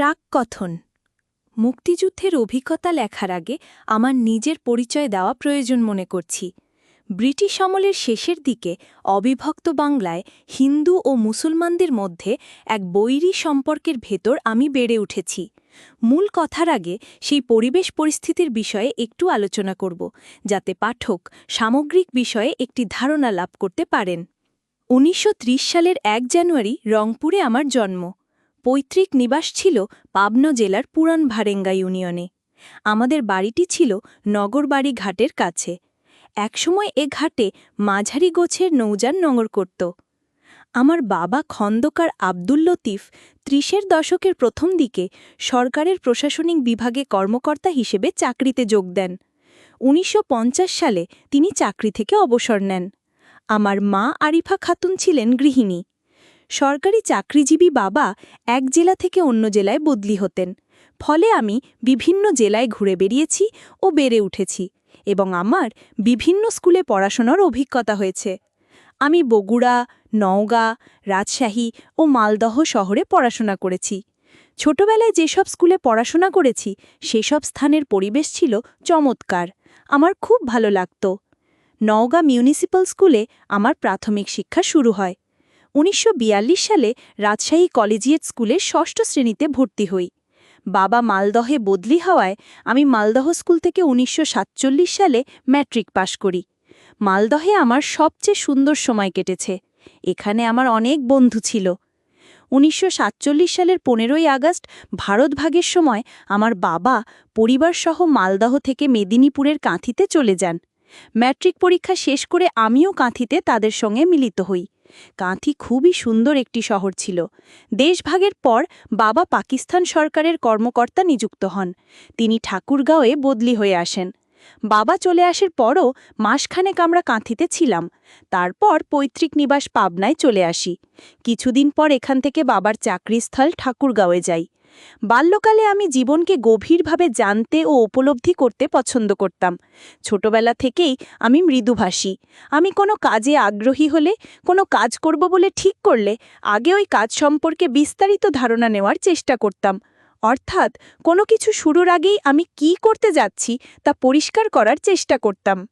প্রাককথন। মুক্তিযুদ্ধের অভিজ্ঞতা লেখার আগে আমার নিজের পরিচয় দেওয়া প্রয়োজন মনে করছি। ব্রিটিশ আমলের শেষের দিকে অবিভক্ত বাংলায় হিন্দু ও মুসলমানদের মধ্যে এক বৈরী সম্পর্কের ভেতর আমি বেড়ে উঠেছি। মূল কথার আগে সেই পরিবেশ পরিস্থিতির বিষয়ে একটু আলোচনা করব, যাতে পাঠক সামগ্রিক বিষয়ে একটি ধারণা লাভ করতে পারেন। উনিশশো ত্রিশ সালের এক জানুয়ারি রংপুরে আমার জন্ম। পৈতৃক নিবাস ছিল পাবনা জেলার পুরান ভারেঙ্গা ইউনিয়নে। আমাদের বাড়িটি ছিল নগরবাড়ি ঘাটের কাছে। একসময় এ ঘাটে মাঝারি গোছের নৌযান নগর করত। আমার বাবা খন্দকার আব্দুল লতিফ ত্রিশের দশকের প্রথম দিকে সরকারের প্রশাসনিক বিভাগে কর্মকর্তা হিসেবে চাকরিতে যোগ দেন। উনিশশো পঞ্চাশ সালে তিনি চাকরি থেকে অবসর নেন। আমার মা আরিফা খাতুন ছিলেন গৃহিণী। সরকারি চাকরিজীবী বাবা এক জেলা থেকে অন্য জেলায় বদলি হতেন। ফলে আমি বিভিন্ন জেলায় ঘুরে বেরিয়েছি ও বেড়ে উঠেছি এবং আমার বিভিন্ন স্কুলে পড়াশোনার অভিজ্ঞতা হয়েছে। আমি বগুড়া, নওগাঁ, রাজশাহী ও মালদহ শহরে পড়াশোনা করেছি। ছোটবেলায় যেসব স্কুলে পড়াশোনা করেছি, সেসব স্থানের পরিবেশ ছিল চমৎকার। আমার খুব ভালো লাগত। নওগাঁ মিউনিসিপ্যাল স্কুলে আমার প্রাথমিক শিক্ষা শুরু হয়। উনিশশো বিয়াল্লিশ সালে রাজশাহী কলেজিয়েট স্কুলে ষষ্ঠ শ্রেণীতে ভর্তি হই। বাবা মালদহে বদলি হওয়ায় আমি মালদহ স্কুল থেকে উনিশশো সাতচল্লিশ সালে ম্যাট্রিক পাশ করি। মালদহে আমার সবচেয়ে সুন্দর সময় কেটেছে। এখানে আমার অনেক বন্ধু ছিল। উনিশশো সাতচল্লিশ সালের পনেরোই আগস্ট ভারত ভাগের সময় আমার বাবা পরিবারসহ মালদহ থেকে মেদিনীপুরের কাঁথিতে চলে যান। ম্যাট্রিক পরীক্ষা শেষ করে আমিও কাঁথিতে তাদের সঙ্গে মিলিত হই। কাঁথি খুবই সুন্দর একটি শহর ছিল। দেশভাগের পর বাবা পাকিস্তান সরকারের কর্মকর্তা নিযুক্ত হন। তিনি ঠাকুরগাঁওয়ে বদলি হয়ে আসেন। বাবা চলে আসার পরও মাসখানেক আমরা কাঁথিতে ছিলাম। তারপর পৈতৃক নিবাস পাবনায় চলে আসি। কিছুদিন পর এখান থেকে বাবার চাকরিস্থল ঠাকুরগাঁওয়ে যাই। বাল্যকালে আমি জীবনকে গভীরভাবে জানতে ও উপলব্ধি করতে পছন্দ করতাম। ছোটবেলা থেকেই আমি মৃদুভাষী। আমি কোনো কাজে আগ্রহী হলে, কোনো কাজ করব বলে ঠিক করলে, আগে ওই কাজ সম্পর্কে বিস্তারিত ধারণা নেওয়ার চেষ্টা করতাম। অর্থাৎ কোনো কিছু শুরুর আগেই আমি কি করতে যাচ্ছি তা পরিষ্কার করার চেষ্টা করতাম।